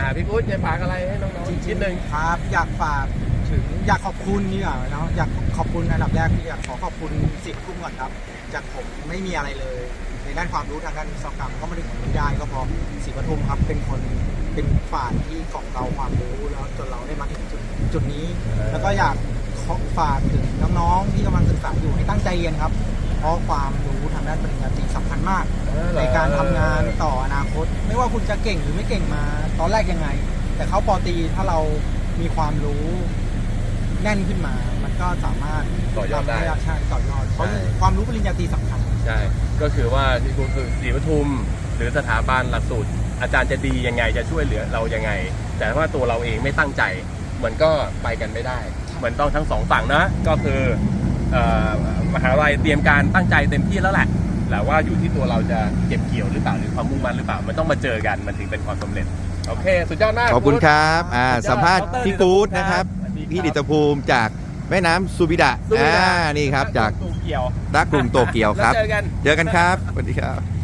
อ่าพี่กู๊ดจะฝากอะไรให้น้องๆชิ้นหนึ่งครับ อยากฝากถึงอยากขอบคุณนี่อะเนาะอยากขอบคุณอันดับแรกที่อยากขอขอบคุณสิทธิ์ทุ่มก่อนครับ จากผมไม่มีอะไรเลย ในด้านความรู้ทางด้านวิศวกรรมก็มาถึงตรงนี้ได้ก็เพราะศรีปทุมครับเป็นคนเป็นฝ่ายที่กล่อมเราความรู้แล้วจนเราได้มาถึงจุดจุดนี้ แล้วก็อยากขอฝากถึงน้องๆที่กำลังศึกษาอยู่ให้ตั้งใจเรียนครับ เพราะความรู้ทางด้านปริญญาตรีสำคัญมาก ในการทำงานต่ออนาค ต ไม่ว่าคุณจะเก่งหรือไม่เก่งมา ตอนแรกยังไง แต่เขาปอตรีถ้าเรามีความรู้แน่นขึ้นมา มันก็สามารถต่อยอดได้ ทำให้ใช่ต่อยอดเพราะใช่ความรู้ปริญญาตรีสำคัญ ใช่ ก็คือว่าที่คุณคือศรีปทุม หรือสถาบันหลักสูตร อาจารย์จะดียังไงจะช่วยเหลือเรายังไง แต่ว่าตัวเราเองไม่ตั้งใจ มันก็ไปกันไม่ได้ เหมือนต้องทั้งสองฝั่งนะ ก็คือเอ่อมหาลัยเตรียมการตั้งใจเต็มที่แล้วแหละ แต่ว่าอยู่ที่ตัวเราจะเก็บเกี่ยวหรือเปล่าหรือความมุ่งมั่นหรือเปล่ามันต้องมาเจอกันมันถึงเป็นความสำเร็จโอเคสุดยอดมากขอบคุณครับอ่าสุดยอดสัมภาษณ์ดรพี่กู๊ดนะครับสวัสดีครับพี่ดิตภูมิจากแม่น้ำซูบิดะสุดยอดอ่านี่ครับจากตูเกี่ยวรักกรุงโตเกียวครับ แล้วเจอกัน เจอกันครับสวัสดีครับ